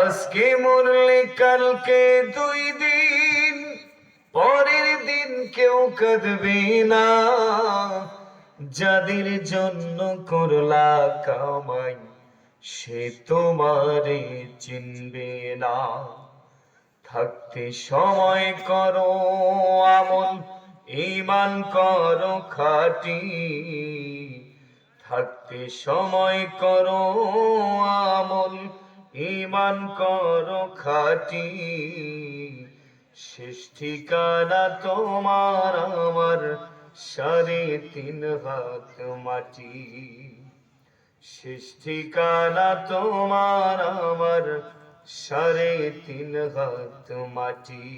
আজকে মরলে কালকে দুই দিন, পরের দিন কেউ কাঁদবে না। যাদের জন্য করলা কামাই, সে তোমারে চিনবে না। থাকতে সময় করো, আমল ইমান করো খাটি। থাকতে সময় করো, আমল ইমান করো খাটি। শেষ ঠিকানা তোমার আমার, সাড়ে তিন হাত মাটি। শেষ ঠিকানা তোমার আমার, সাড়ে তিন হাত মাটি।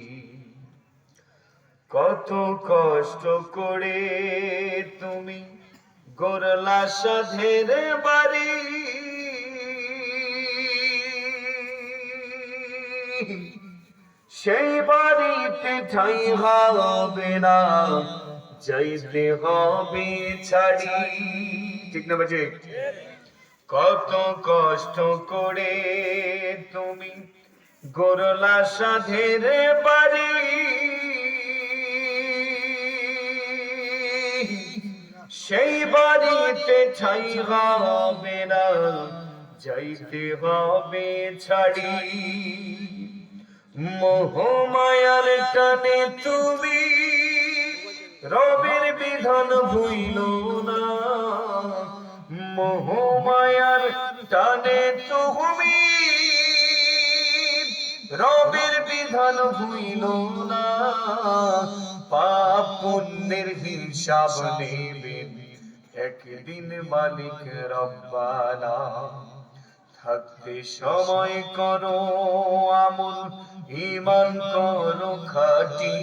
কত কষ্ট করে তুমি গোরলা সাধের বাড়ি। সেই বাড়িতে ঠাই হবে না, যাইতে হবে ছাড়ি। ঠিক না বাজে? কত কষ্ট করে তুমি গোরলা সাধের বাড়ি। সেই বাড়িতে ঠাই হবে না, যাইতে হবে ছাড়ি। মোহমায়ার টানে তুমি রবের বিধান ভুইল না। মোহমায়ার টানে তুমি রবের বিধান ভুইল না। পাপ পুণ্যের হিসাব নেবেন। একদিন মালিক রব্বানা। থাকতে সময় করো আমল ইমান করো খাটি।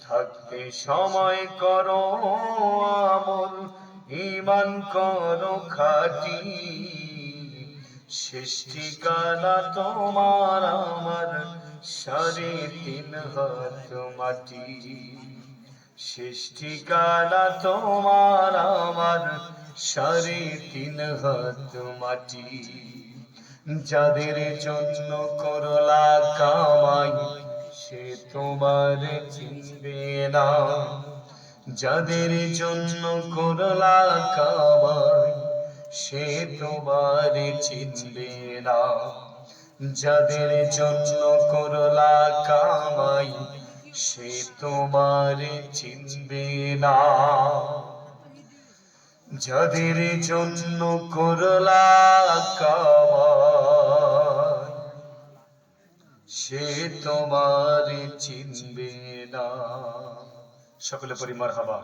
থাকতে সময় করো আমল ইমান করো খাটি। শেষ ঠিকানা তোমার আমার সাড়ে তিন হাত মাটি। শেষ ঠিকানা তোমার আমার সাড়ে তিন হাত মাটি, যাদের জন্য করলা কামাই, সে তোমার চিনবে না। যাদের জন্য করলা কামাই, সে তোমার চিনবে না। যাদের জন্য করলা কামাই, সে তোমার চিনবে না। যাদের জন্য করলা সে তোমার চিনবে না। সকলে পরিমার হাবা